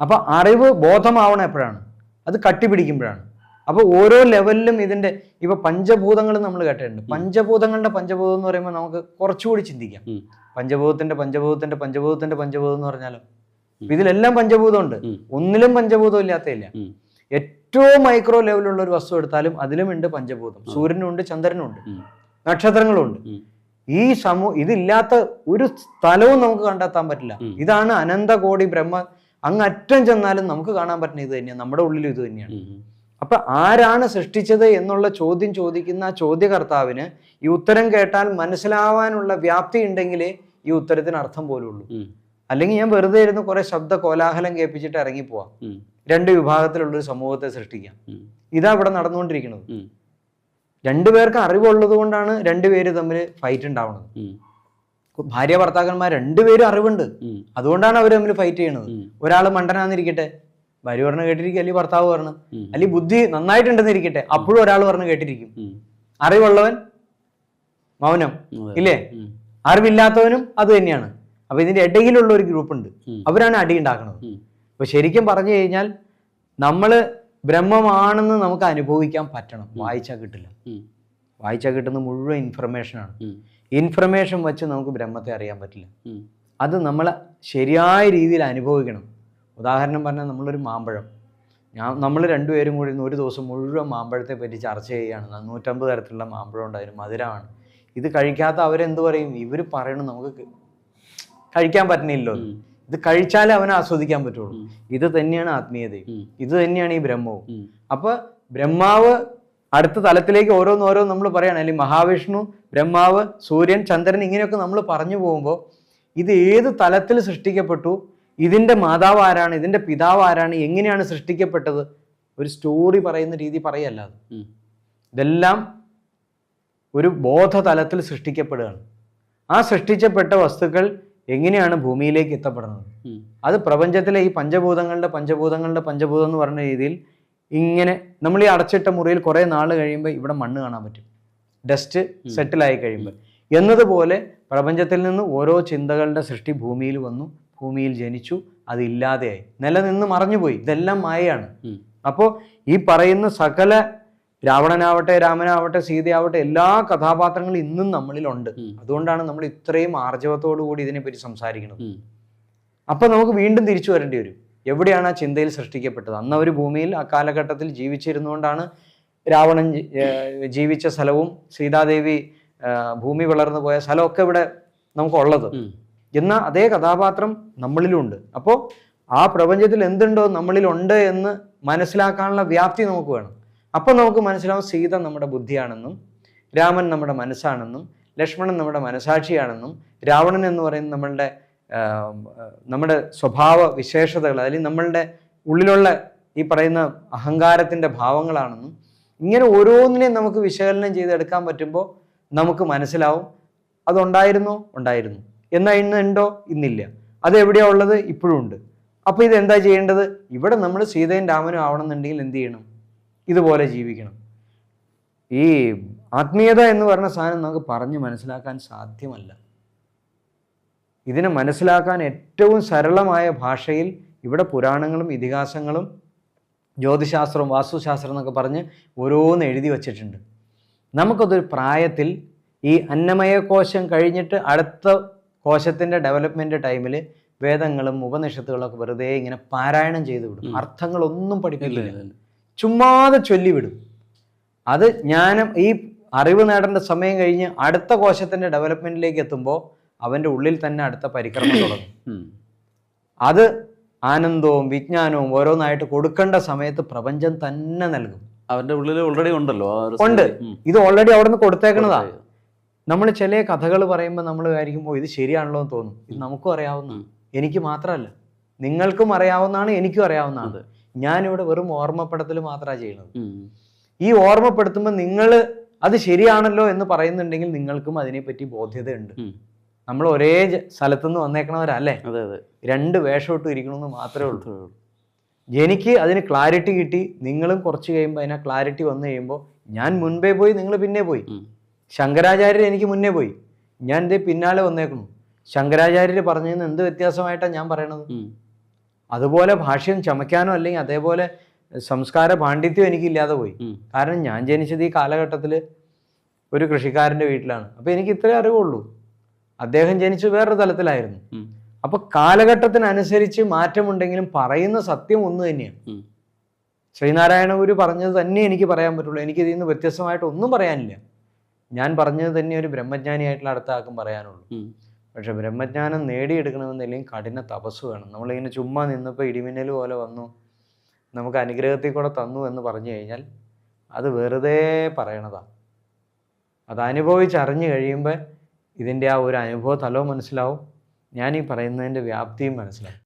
അപ്പോൾ അറിവ് ബോധമാവണം എപ്പോഴാണ്? അത് കട്ടിപിടിക്കുമ്പോഴാണ്. അപ്പോൾ ഓരോ ലെവലിലും ഇതിന്റെ ഇപ്പൊ പഞ്ചഭൂതങ്ങൾ നമ്മൾ കേട്ടിട്ടുണ്ട്. പഞ്ചഭൂതങ്ങളുടെ പഞ്ചഭൂതം എന്ന് പറയുമ്പോൾ നമുക്ക് കുറച്ചുകൂടി ചിന്തിക്കാം. പഞ്ചഭൂതത്തിന്റെ പഞ്ചഭൂതത്തിന്റെ പഞ്ചഭൂതത്തിന്റെ പഞ്ചഭൂതം എന്ന് പറഞ്ഞാലോ? ഇതിലെല്ലാം പഞ്ചഭൂതമുണ്ട്. ഉണ്ട് ഒന്നിലും പഞ്ചഭൂതം ഇല്ലാത്തയില്ല. ഏറ്റവും മൈക്രോ ലെവലുള്ള ഒരു വസ്തു എടുത്താലും അതിലും ഉണ്ട് പഞ്ചഭൂതം. സൂര്യനുണ്ട് ചന്ദ്രനുണ്ട് നക്ഷത്രങ്ങളുണ്ട് ഉണ്ട്. നക്ഷത്രങ്ങളും ഉണ്ട്. ഈ സമൂഹ ഇതില്ലാത്ത ഒരു സ്ഥലവും നമുക്ക് കണ്ടെത്താൻ പറ്റില്ല. ഇതാണ് അനന്ത കോടി ബ്രഹ്മ അങ്ങ് അറ്റം ചെന്നാലും നമുക്ക് കാണാൻ പറ്റുന്ന ഇത് തന്നെയാണ് നമ്മുടെ ഉള്ളിലും ഇത് തന്നെയാണ്. അപ്പൊ ആരാണ് സൃഷ്ടിച്ചത് എന്നുള്ള ചോദ്യം ചോദിക്കുന്ന ആ ചോദ്യകർത്താവിന് ഈ ഉത്തരം കേട്ടാൽ മനസ്സിലാവാനുള്ള വ്യാപ്തി ഉണ്ടെങ്കിലേ ഈ ഉത്തരത്തിന് അർത്ഥം പോലും ഉള്ളൂ അല്ലെങ്കിൽ ഞാൻ വെറുതെ ഇരുന്ന് കുറെ ശബ്ദ കോലാഹലം കേൾപ്പിച്ചിട്ട് ഇറങ്ങിപ്പോവാം. പോവാം രണ്ട് വിഭാഗത്തിലുള്ള ഒരു സമൂഹത്തെ സൃഷ്ടിക്കാം. ഇതാ ഇവിടെ നടന്നുകൊണ്ടിരിക്കുന്നത്. രണ്ടുപേർക്ക് അറിവുള്ളത് കൊണ്ടാണ് രണ്ടുപേര് തമ്മിൽ ഫൈറ്റ് ഉണ്ടാവുന്നത്. ഭാര്യ ഭർത്താക്കന്മാർ രണ്ടുപേരും അറിവുണ്ട്. അതുകൊണ്ടാണ് അവർ തമ്മിൽ ഫൈറ്റ് ചെയ്യണത്. ഒരാൾ മണ്ടനാന്നിരിക്കട്ടെ ഭാര്യ പറഞ്ഞു കേട്ടിരിക്കും അല്ലെങ്കിൽ ഭർത്താവ് പറഞ്ഞു. അല്ലെങ്കിൽ ബുദ്ധി നന്നായിട്ടുണ്ടെന്നിരിക്കട്ടെ അപ്പോഴും ഒരാൾ പറഞ്ഞു കേട്ടിരിക്കും. അറിവുള്ളവൻ മൗനം ഇല്ലേ? അറിവില്ലാത്തവനും അത് തന്നെയാണ്. അപ്പൊ ഇതിന്റെ ഇടയിലുള്ള ഒരു ഗ്രൂപ്പ് ഉണ്ട്. അവരാണ് അടി ഉണ്ടാക്കുന്നത്. അപ്പൊ ശരിക്കും പറഞ്ഞു കഴിഞ്ഞാൽ നമ്മൾ ബ്രഹ്മമാണെന്ന് നമുക്ക് അനുഭവിക്കാൻ പറ്റണം. വായിച്ചാൽ കിട്ടില്ല. വായിച്ചാൽ കിട്ടുന്ന മുഴുവൻ ഇൻഫർമേഷനാണ്. ഇൻഫർമേഷൻ വെച്ച് നമുക്ക് ബ്രഹ്മത്തെ അറിയാൻ പറ്റില്ല. അത് നമ്മൾ ശരിയായ രീതിയിൽ അനുഭവിക്കണം. ഉദാഹരണം പറഞ്ഞാൽ നമ്മളൊരു മാമ്പഴം. ഞാൻ നമ്മൾ രണ്ടുപേരും കൂടി ഇന്ന് ഒരു ദിവസം മുഴുവൻ മാമ്പഴത്തെ പറ്റി ചർച്ച ചെയ്യുകയാണ്. നൂറ്റമ്പത് തരത്തിലുള്ള മാമ്പഴം ഉണ്ട് അതിന് മധുരമാണ്. ഇത് കഴിക്കാത്ത അവരെന്ത് പറയും? ഇവർ പറയണം നമുക്ക് കഴിക്കാൻ പറ്റുന്നില്ലല്ലോ ഇത് കഴിച്ചാലേ അവനെ ആസ്വദിക്കാൻ പറ്റുള്ളൂ. ഇത് തന്നെയാണ് ആത്മീയതയും. ഇത് തന്നെയാണ് ഈ ബ്രഹ്മവും. അപ്പൊ ബ്രഹ്മാവ് അടുത്ത തലത്തിലേക്ക് ഓരോന്നോരോന്ന് നമ്മൾ പറയുകയാണ് അല്ലെങ്കിൽ മഹാവിഷ്ണു ബ്രഹ്മാവ് സൂര്യൻ ചന്ദ്രൻ ഇങ്ങനെയൊക്കെ നമ്മൾ പറഞ്ഞു പോകുമ്പോൾ ഇത് ഏത് തലത്തിൽ സൃഷ്ടിക്കപ്പെട്ടു? ഇതിന്റെ മാതാവ് ആരാണ്? ഇതിന്റെ പിതാവ് ആരാണ്? എങ്ങനെയാണ് സൃഷ്ടിക്കപ്പെട്ടത്? ഒരു സ്റ്റോറി പറയുന്ന രീതി പറയല്ല അത്. ഇതെല്ലാം ഒരു ബോധതലത്തിൽ സൃഷ്ടിക്കപ്പെടുകയാണ്. ആ സൃഷ്ടിച്ചപ്പെട്ട വസ്തുക്കൾ എങ്ങനെയാണ് ഭൂമിയിലേക്ക് എത്തപ്പെടുന്നത്? അത് പ്രപഞ്ചത്തിലെ ഈ പഞ്ചഭൂതങ്ങളുടെ പഞ്ചഭൂതങ്ങളുടെ പഞ്ചഭൂതം എന്ന് പറഞ്ഞ രീതിയിൽ ഇങ്ങനെ നമ്മൾ ഈ അടച്ചിട്ട മുറിയിൽ കുറേ നാൾ കഴിയുമ്പോൾ ഇവിടെ മണ്ണ് കാണാൻ പറ്റും. ഡസ്റ്റ് സെറ്റിൽ ആയി കഴിയുമ്പോൾ എന്നതുപോലെ പ്രപഞ്ചത്തിൽ നിന്ന് ഓരോ ചിന്തകളുടെ സൃഷ്ടി ഭൂമിയിൽ വന്നു ഭൂമിയിൽ ജനിച്ചു അതില്ലാതെയായി നിലനിന്ന് മറഞ്ഞുപോയി. ഇതെല്ലാം മായയാണ്. അപ്പോൾ ഈ പറയുന്ന സകല രാവണനാവട്ടെ രാമനാവട്ടെ സീതയാവട്ടെ എല്ലാ കഥാപാത്രങ്ങളും ഇന്നും നമ്മളിലുണ്ട്. അതുകൊണ്ടാണ് നമ്മൾ ഇത്രയും ആർജവത്തോടു കൂടി ഇതിനെപ്പറ്റി സംസാരിക്കുന്നത്. അപ്പൊ നമുക്ക് വീണ്ടും തിരിച്ചു വരേണ്ടി വരും. എവിടെയാണ് ആ ചിന്തയിൽ സൃഷ്ടിക്കപ്പെട്ടത്? അന്ന് അവർ ഭൂമിയിൽ ആ കാലഘട്ടത്തിൽ ജീവിച്ചിരുന്നുകൊണ്ടാണ് രാവണൻ ജീവിച്ച സ്ഥലവും സീതാദേവി ഭൂമി വളർന്നു പോയ സ്ഥലമൊക്കെ ഇവിടെ നമുക്കുള്ളത്. എന്ന അതേ കഥാപാത്രം നമ്മളിലുണ്ട്. അപ്പോൾ ആ പ്രപഞ്ചത്തിൽ എന്തുണ്ടോ നമ്മളിലുണ്ട് എന്ന് മനസ്സിലാക്കാനുള്ള വ്യാപ്തി നമുക്ക് വേണം. അപ്പോൾ നമുക്ക് മനസ്സിലാവും സീത നമ്മുടെ ബുദ്ധിയാണെന്നും രാമൻ നമ്മുടെ മനസ്സാണെന്നും ലക്ഷ്മണൻ നമ്മുടെ മനസാക്ഷിയാണെന്നും രാവണൻ എന്ന് പറയുന്നത് നമ്മളുടെ നമ്മുടെ സ്വഭാവ വിശേഷതകൾ അല്ലെങ്കിൽ നമ്മളുടെ ഉള്ളിലുള്ള ഈ പറയുന്ന അഹങ്കാരത്തിന്റെ ഭാവങ്ങളാണെന്നും ഇങ്ങനെ ഓരോന്നിനെയും നമുക്ക് വിശകലനം ചെയ്തെടുക്കാൻ പറ്റുമ്പോൾ നമുക്ക് മനസ്സിലാവും അതുണ്ടായിരുന്നോ? ഉണ്ടായിരുന്നു. എന്നാൽ ഇന്ന് ഉണ്ടോ? ഇന്നില്ല. അത് എവിടെയാ ഉള്ളത്? ഇപ്പോഴും ഉണ്ട്. അപ്പോൾ ഇത് എന്താ ചെയ്യേണ്ടത്? ഇവിടെ നമ്മൾ സീതയും രാമനും ആവണമെന്നുണ്ടെങ്കിൽ എന്ത് ചെയ്യണം? ഇതുപോലെ ജീവിക്കണം. ഈ ആത്മീയത എന്ന് പറഞ്ഞ സാധനം നമുക്ക് പറഞ്ഞ് മനസ്സിലാക്കാൻ സാധ്യമല്ല. ഇതിനെ മനസ്സിലാക്കാൻ ഏറ്റവും സരളമായ ഭാഷയിൽ ഇവിടെ പുരാണങ്ങളും ഇതിഹാസങ്ങളും ജ്യോതിശാസ്ത്രവും വാസ്തുശാസ്ത്രം എന്നൊക്കെ പറഞ്ഞ് ഓരോന്ന് എഴുതി വച്ചിട്ടുണ്ട്. നമുക്കതൊരു പ്രായത്തിൽ ഈ അന്നമയ കോശം കഴിഞ്ഞിട്ട് അടുത്ത കോശത്തിന്റെ ഡെവലപ്മെന്റ് ടൈമിൽ വേദങ്ങളും ഉപനിഷത്തുകളൊക്കെ വെറുതെ ഇങ്ങനെ പാരായണം ചെയ്തു വിടും. അർത്ഥങ്ങളൊന്നും പഠിക്കില്ല. ചുമ്മാതെ ചൊല്ലിവിടും അത് ജ്ഞാനം ഈ അറിവ് നേടേണ്ട സമയം കഴിഞ്ഞ് അടുത്ത കോശത്തിന്റെ ഡെവലപ്മെന്റിലേക്ക് എത്തുമ്പോൾ അവന്റെ ഉള്ളിൽ തന്നെ അടുത്ത പരിക്രമം തുടങ്ങും. അത് ആനന്ദവും വിജ്ഞാനവും ഓരോന്നായിട്ട് കൊടുക്കേണ്ട സമയത്ത് പ്രപഞ്ചം തന്നെ നൽകും. അവന്റെ ഉള്ളിൽ ഓൾറെഡി ഉണ്ടല്ലോ ഉണ്ട്. ഇത് ഓൾറെഡി അവിടെ നിന്ന് കൊടുത്തേക്കണതാ നമ്മൾ ചില കഥകൾ പറയുമ്പോൾ നമ്മൾ വിചാരിക്കുമ്പോൾ ഇത് ശരിയാണല്ലോ എന്ന് തോന്നും. ഇത് നമുക്കും അറിയാവുന്ന എനിക്ക് മാത്രമല്ല. നിങ്ങൾക്കും അറിയാവുന്നതാണ് എനിക്കും അറിയാവുന്നതാണ്. ഞാനിവിടെ വെറും ഓർമ്മപ്പെടുത്തൽ മാത്രമാണ് ചെയ്യുന്നത്. ഈ ഓർമ്മപ്പെടുത്തുമ്പോൾ നിങ്ങൾ അത് ശരിയാണല്ലോ എന്ന് പറയുന്നുണ്ടെങ്കിൽ നിങ്ങൾക്കും അതിനെപ്പറ്റി ബോധ്യതയുണ്ട്. നമ്മൾ ഒരേ സ്ഥലത്തുനിന്ന് വന്നേക്കണവരല്ലേ? അതെ അതെ. രണ്ട് വേഷം ഇട്ട് ഇരിക്കണമെന്ന് മാത്രമേ ഉള്ളൂ. എനിക്ക് അതിന് ക്ലാരിറ്റി കിട്ടി നിങ്ങളും കുറച്ച് കഴിയുമ്പോൾ അതിനാ ക്ലാരിറ്റി വന്നു കഴിയുമ്പോൾ ഞാൻ മുൻപേ പോയി നിങ്ങൾ പിന്നെ പോയി. ശങ്കരാചാര്യർ എനിക്ക് മുന്നേ പോയി. ഞാൻ ഇതേ പിന്നാലെ വന്നേക്കുന്നു. ശങ്കരാചാര്യർ പറഞ്ഞതിന് എന്ത് വ്യത്യാസമായിട്ടാണ് ഞാൻ പറയണത്? അതുപോലെ ഭാഷ്യം ചമയ്ക്കാനോ അല്ലെങ്കിൽ അതേപോലെ സംസ്കാര പാണ്ഡിത്യം എനിക്കില്ലാതെ പോയി. കാരണം ഞാൻ ജനിച്ചത് ഈ കാലഘട്ടത്തിൽ ഒരു കൃഷിക്കാരന്റെ വീട്ടിലാണ്. അപ്പോൾ എനിക്ക് ഇത്രേ അറിവുള്ളൂ. അദ്ദേഹം ജനിച്ചു വേറൊരു തലത്തിലായിരുന്നു. അപ്പൊ കാലഘട്ടത്തിനനുസരിച്ച് മാറ്റമുണ്ടെങ്കിലും പറയുന്ന സത്യം ഒന്ന് തന്നെയാണ്. ശ്രീനാരായണ ഗുരു പറഞ്ഞത് തന്നെ എനിക്ക് പറയാൻ പറ്റുള്ളൂ. എനിക്ക് ഇതിൽ നിന്ന് വ്യത്യസ്തമായിട്ട് ഒന്നും പറയാനില്ല. ഞാൻ പറഞ്ഞത് തന്നെ ഒരു ബ്രഹ്മജ്ഞാനിയായിട്ടുള്ള അടുത്ത ആൾക്കും പറയാനുള്ളൂ. പക്ഷെ ബ്രഹ്മജ്ഞാനം നേടിയെടുക്കണമെന്നില്ലെങ്കിൽ കഠിന തപസ് വേണം. നമ്മളിങ്ങനെ ചുമ്മാ നിന്നപ്പോൾ ഇടിമിന്നൽ പോലെ വന്നു. നമുക്ക് അനുഗ്രഹത്തിൽ കൂടെ തന്നു എന്ന് പറഞ്ഞു കഴിഞ്ഞാൽ അത് വെറുതെ പറയണതാണ് അത് അനുഭവിച്ചറിഞ്ഞു കഴിയുമ്പോൾ ഇതിന്റെ ആ ഒരു അനുഭവ തലവും മനസ്സിലാവും. ഞാൻ ഈ പറയുന്നതിന്റെ വ്യാപ്തിയും മനസ്സിലാവും.